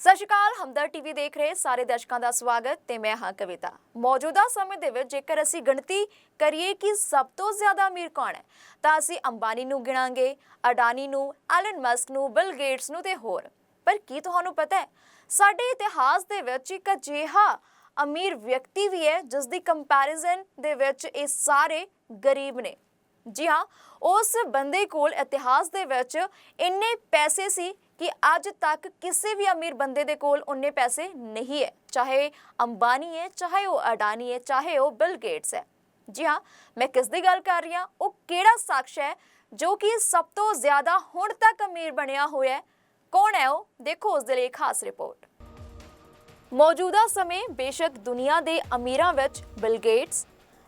ਸਤਿ ਸ਼੍ਰੀ ਅਕਾਲ, ਹਮਦਰ ਟੀਵੀ ਦੇਖ ਰਹੇ ਸਾਰੇ ਦਰਸ਼ਕਾਂ ਦਾ ਸਵਾਗਤ ਤੇ ਮੈਂ ਹਾਂ ਕਵਿਤਾ। ਮੌਜੂਦਾ ਸਮੇਂ ਦੇ ਵਿੱਚ ਜੇਕਰ ਅਸੀਂ ਗਿਣਤੀ ਕਰੀਏ ਕਿ ਸਭ ਤੋਂ ਜ਼ਿਆਦਾ ਅਮੀਰ ਕੌਣ ਹੈ, ਤਾਂ ਅਸੀਂ ਅੰਬਾਨੀ ਨੂੰ ਗਿਣਾਂਗੇ, ਅਡਾਨੀ ਨੂੰ, ਐਲਨ ਮਸਕ ਨੂੰ, ਬਿਲ ਗੇਟਸ ਨੂੰ ਤੇ ਹੋਰ। ਪਰ ਕੀ ਤੁਹਾਨੂੰ ਪਤਾ ਹੈ, ਸਾਡੇ ਇਤਿਹਾਸ ਦੇ ਵਿੱਚ ਇੱਕ ਅਜਿਹਾ ਅਮੀਰ ਵਿਅਕਤੀ ਵੀ ਹੈ ਜਿਸ ਦੀ ਕੰਪੈਰੀਜ਼ਨ ਦੇ ਵਿੱਚ ਇਹ ਸਾਰੇ ਗਰੀਬ ਨੇ। ਜੀ ਹਾਂ, ਉਸ ਬੰਦੇ ਕੋਲ ਇਤਿਹਾਸ ਦੇ ਵਿੱਚ ਇੰਨੇ ਪੈਸੇ ਸੀ ਕਿ ਅੱਜ ਤੱਕ ਕਿਸੇ ਵੀ ਅਮੀਰ ਬੰਦੇ ਦੇ ਕੋਲ ਉਨੇ ਪੈਸੇ ਨਹੀਂ ਹੈ। ਚਾਹੇ ਅੰਬਾਨੀ ਹੈ, ਚਾਹੇ ਉਹ ਅਡਾਨੀ ਹੈ, ਚਾਹੇ ਉਹ ਬਿਲ ਗੇਟਸ ਹੈ। ਜੀ ਹਾਂ, ਮੈਂ ਕਿਸ ਦੀ ਗੱਲ ਕਰ ਰਹੀ ਹਾਂ? ਉਹ ਕਿਹੜਾ ਸ਼ਖਸ ਹੈ ਜੋ ਕਿ ਸਭ ਤੋਂ ਜ਼ਿਆਦਾ ਹੁਣ ਤੱਕ ਅਮੀਰ ਬਣਿਆ ਹੋਇਆ ਹੈ? ਕੌਣ ਹੈ ਉਹ? ਦੇਖੋ ਉਸ ਦੇ ਲਈ ਖਾਸ ਰਿਪੋਰਟ। ਮੌਜੂਦਾ ਸਮੇਂ ਬੇਸ਼ੱਕ ਦੁਨੀਆ ਦੇ ਅਮੀਰਾਂ ਵਿੱਚ Bill Gates,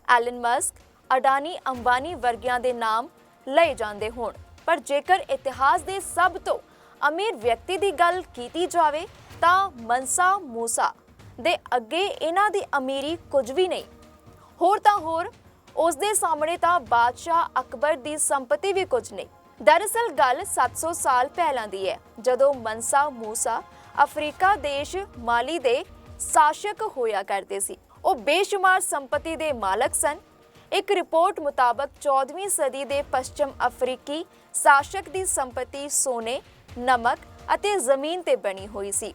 Elon Musk, Adani, Ambani ਵਰਗਿਆਂ ਦੇ ਨਾਮ ਲਏ ਜਾਂਦੇ ਹੋਣ। ਪਰ ਜੇਕਰ ਇਤਿਹਾਸ ਦੇ ਸਭ ਤੋਂ ਅਮੀਰ ਵਿਅਕਤੀ ਦੀ ਗੱਲ ਕੀਤੀ ਜਾਵੇ ਤਾਂ ਮਨਸਾ ਮੂਸਾ ਦੇ ਅੱਗੇ ਇਹਨਾਂ ਦੀ ਅਮੀਰੀ ਕੁਝ ਵੀ ਨਹੀਂ। ਹੋਰ ਤਾਂ ਹੋਰ, ਉਸ ਦੇ ਸਾਹਮਣੇ ਤਾਂ ਬਾਦਸ਼ਾਹ ਅਕਬਰ ਦੀ ਸੰਪਤੀ ਵੀ ਕੁਝ ਨਹੀਂ। ਦਰਅਸਲ ਗੱਲ 700 ਸਾਲ ਪਹਿਲਾਂ ਦੀ ਹੈ, ਜਦੋਂ ਮਨਸਾ ਮੂਸਾ ਅਫਰੀਕਾ ਦੇਸ਼ ਮਾਲੀ ਦੇ ਸ਼ਾਸਕ ਹੋਇਆ ਕਰਦੇ ਸੀ। ਉਹ ਬੇਸ਼ੁਮਾਰ ਸੰਪਤੀ ਦੇ ਮਾਲਕ ਸਨ। ਇੱਕ ਰਿਪੋਰਟ ਮੁਤਾਬਕ 14ਵੀਂ ਸਦੀ ਦੇ ਪੱਛਮ ਅਫਰੀਕੀ ਸ਼ਾਸਕ ਦੀ ਸੰਪਤੀ ਸੋਨੇ ਨਮਕ ਅਤੇ ਜ਼ਮੀਨ ਤੇ ਬਣੀ ਹੋਈ ਸੀ।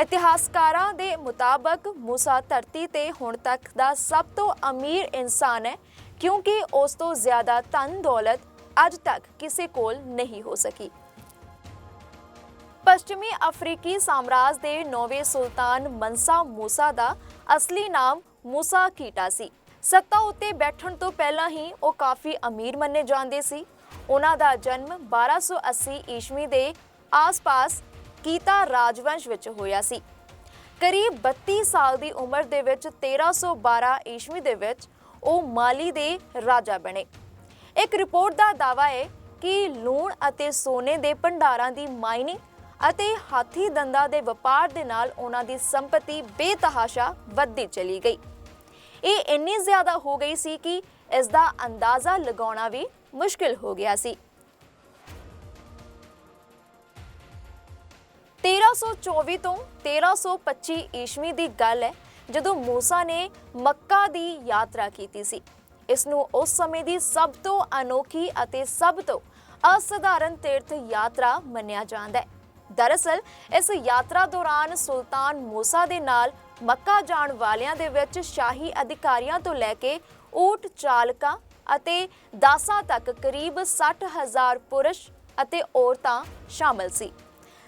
ਇਤਿਹਾਸਕਾਰਾਂ ਦੇ ਮੁਤਾਬਕ ਮੂਸਾ ਧਰਤੀ ਤੇ ਹੁਣ ਤੱਕ ਦਾ ਸਭ ਤੋਂ ਅਮੀਰ ਇਨਸਾਨ ਹੈ, ਕਿਉਂਕਿ ਉਸ ਤੋਂ ਜ਼ਿਆਦਾ ਧਨ ਦੌਲਤ ਅੱਜ ਤੱਕ ਕਿਸੇ ਕੋਲ ਨਹੀਂ ਹੋ ਸਕੀ। ਪੱਛਮੀ ਅਫਰੀਕੀ ਸਾਮਰਾਜ ਦੇ ਨੌਵੇਂ ਸੁਲਤਾਨ ਮਨਸਾ ਮੂਸਾ ਦਾ ਅਸਲੀ ਨਾਮ ਮੂਸਾ ਕੀਟਾ ਸੀ। ਸੱਤਾ ਉੱਤੇ ਬੈਠਣ ਤੋਂ ਪਹਿਲਾਂ ਹੀ ਉਹ ਕਾਫੀ ਅਮੀਰ ਮੰਨੇ ਜਾਂਦੇ ਸੀ। ਉਹਨਾਂ ਦਾ ਜਨਮ 1280 ਈਸਵੀ ਦੇ ਆਸ-ਪਾਸ ਕੀਤਾ ਰਾਜਵੰਸ਼ ਵਿੱਚ ਹੋਇਆ ਸੀ। ਕਰੀਬ 32 ਸਾਲ ਦੀ ਉਮਰ ਦੇ ਵਿੱਚ 1312 ਈਸਵੀ ਦੇ ਵਿੱਚ ਉਹ ਮਾਲੀ ਦੇ ਰਾਜਾ ਬਣੇ। ਇੱਕ ਰਿਪੋਰਟ ਦਾ ਦਾਅਵਾ ਹੈ ਕਿ ਲੂਣ ਅਤੇ ਸੋਨੇ ਦੇ ਭੰਡਾਰਾਂ ਦੀ ਮਾਈਨਿੰਗ ਅਤੇ ਹਾਥੀ ਦੰਦਾਂ ਦੇ ਵਪਾਰ ਦੇ ਨਾਲ ਉਹਨਾਂ ਦੀ ਸੰਪਤੀ ਬੇਤਹਾਸ਼ਾ ਵੱਧਦੀ ਚਲੀ ਗਈ। ਇਹ ਇੰਨੀ ਜ਼ਿਆਦਾ ਹੋ ਗਈ ਸੀ ਕਿ ਇਸ ਦਾ ਅੰਦਾਜ਼ਾ ਲਗਾਉਣਾ ਵੀ ਮੁਸ਼ਕਿਲ ਹੋ ਗਿਆ ਸੀ। 1324 ਤੋਂ 1325 ਈਸਵੀ ਦੀ ਗੱਲ ਹੈ, ਜਦੋਂ ਮੂਸਾ ਨੇ ਮੱਕਾ ਦੀ ਯਾਤਰਾ ਕੀਤੀ ਸੀ। ਇਸ ਨੂੰ ਉਸ ਸਮੇਂ ਦੀ ਸਭ ਤੋਂ ਅਨੋਖੀ ਅਤੇ ਸਭ ਤੋਂ ਅਸਧਾਰਨ ਤੀਰਥ ਯਾਤਰਾ ਮੰਨਿਆ ਜਾਂਦਾ ਹੈ। ਦਰਅਸਲ, ਇਸ ਯਾਤਰਾ ਦੌਰਾਨ ਸੁਲਤਾਨ ਮੂਸਾ ਦੇ ਨਾਲ ਮੱਕਾ ਜਾਣ ਵਾਲਿਆਂ ਦੇ ਵਿੱਚ ਸ਼ਾਹੀ ਅਧਿਕਾਰੀਆਂ ਤੋਂ ਲੈ ਕੇ ਊਟ ਚਾਲਕਾਂ ਅਤੇ ਦਾਸਾਂ ਤੱਕ ਕਰੀਬ 60000 ਪੁਰਸ਼ ਅਤੇ ਔਰਤਾਂ ਸ਼ਾਮਲ ਸੀ।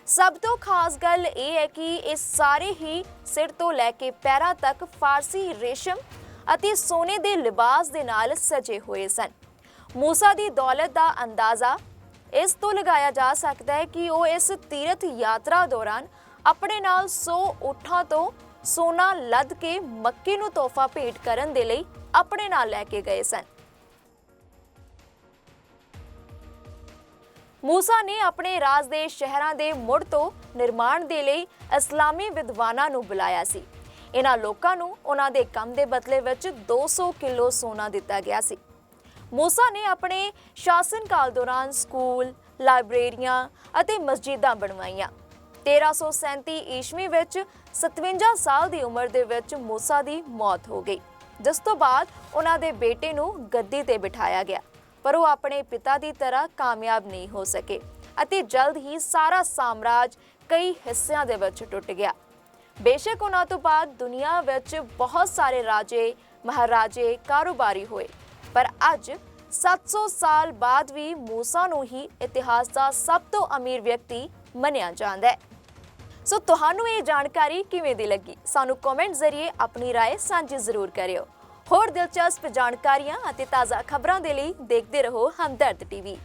ਸਭ ਤੋਂ ਖਾਸ ਗੱਲ ਇਹ ਹੈ ਕਿ ਇਹ ਸਾਰੇ ਹੀ ਸਿਰ ਤੋਂ ਲੈ ਕੇ ਪੈਰਾਂ ਤੱਕ ਫਾਰਸੀ ਰੇਸ਼ਮ ਅਤੇ ਸੋਨੇ ਦੇ ਲਿਬਾਸ ਦੇ ਨਾਲ ਸਜੇ ਹੋਏ ਸਨ। ਮੂਸਾ ਦੀ ਦੌਲਤ ਦਾ ਅੰਦਾਜ਼ਾ ਇਸ ਤੋਂ ਲਗਾਇਆ ਜਾ ਸਕਦਾ ਹੈ ਕਿ ਉਹ ਇਸ ਤੀਰਥ ਯਾਤਰਾ ਦੌਰਾਨ ਆਪਣੇ ਨਾਲ 100 ਊਠਾਂ ਤੋਂ ਸੋਨਾ ਲੱਦ ਕੇ ਮੱਕੇ ਨੂੰ ਤੋਹਫਾ ਭੇਟ ਕਰਨ ਦੇ ਲਈ ਆਪਣੇ ਨਾਲ ਲੈ ਕੇ ਗਏ ਸਨ। ਮੂਸਾ ਨੇ ਆਪਣੇ ਰਾਜ ਦੇ ਸ਼ਹਿਰਾਂ ਦੇ ਮੁੜ ਤੋਂ ਨਿਰਮਾਣ ਦੇ ਲਈ ਇਸਲਾਮੀ ਵਿਦਵਾਨਾਂ ਨੂੰ ਬੁਲਾਇਆ ਸੀ। ਇਹਨਾਂ ਲੋਕਾਂ ਨੂੰ ਉਹਨਾਂ ਦੇ ਕੰਮ ਦੇ ਬਦਲੇ ਵਿੱਚ 200 ਕਿਲੋ ਸੋਨਾ ਦਿੱਤਾ ਗਿਆ ਸੀ। ਮੂਸਾ ਨੇ ਆਪਣੇ ਸ਼ਾਸਨ ਕਾਲ ਦੌਰਾਨ ਸਕੂਲ, ਲਾਇਬ੍ਰੇਰੀਆਂ ਅਤੇ ਮਸਜਿਦਾਂ ਬਣਵਾਈਆਂ। 1337 ਈਸਵੀ ਵਿੱਚ 57 ਸਾਲ ਦੀ ਉਮਰ ਦੇ ਵਿੱਚ ਮੂਸਾ ਦੀ ਮੌਤ ਹੋ ਗਈ। ਜਿਸ ਤੋਂ ਬਾਅਦ ਉਹਨਾਂ ਦੇ ਬੇਟੇ ਨੂੰ ਗੱਦੀ ਤੇ ਬਿਠਾਇਆ ਗਿਆ, ਪਰ ਉਹ ਆਪਣੇ ਪਿਤਾ ਦੀ ਤਰ੍ਹਾਂ ਕਾਮਯਾਬ ਨਹੀਂ ਹੋ ਸਕੇ ਅਤੇ ਜਲਦ ਹੀ ਸਾਰਾ ਸਾਮਰਾਜ ਕਈ ਹਿੱਸਿਆਂ ਦੇ ਵਿੱਚ ਟੁੱਟ ਗਿਆ। ਬੇਸ਼ੱਕ ਉਹਨਾਂ ਤੋਂ ਬਾਅਦ ਦੁਨੀਆ ਵਿੱਚ ਬਹੁਤ ਸਾਰੇ ਰਾਜੇ, ਮਹਾਰਾਜੇ, ਕਾਰੋਬਾਰੀ ਹੋਏ, ਪਰ ਅੱਜ 700 ਸਾਲ ਬਾਅਦ ਵੀ ਮੂਸਾ ਨੂੰ ਹੀ ਇਤਿਹਾਸ ਦਾ ਸਭ ਤੋਂ ਅਮੀਰ ਵਿਅਕਤੀ ਮੰਨਿਆ ਜਾਂਦਾ ਹੈ। ਸੋ ਤੁਹਾਨੂੰ ਇਹ ਜਾਣਕਾਰੀ ਕਿਵੇਂ ਦੀ ਲੱਗੀ ਸਾਨੂੰ ਕਮੈਂਟ ਜ਼ਰੀਏ ਆਪਣੀ رائے ਸਾਂਝੀ ਜ਼ਰੂਰ ਕਰਿਓ ਹੋਰ ਦਿਲਚਸਪ ਜਾਣਕਾਰੀਆਂ ਅਤੇ ਤਾਜ਼ਾ ਖਬਰਾਂ ਦੇ ਲਈ ਦੇਖਦੇ ਰਹੋ ਹਮਦਰਦ ਟੀਵੀ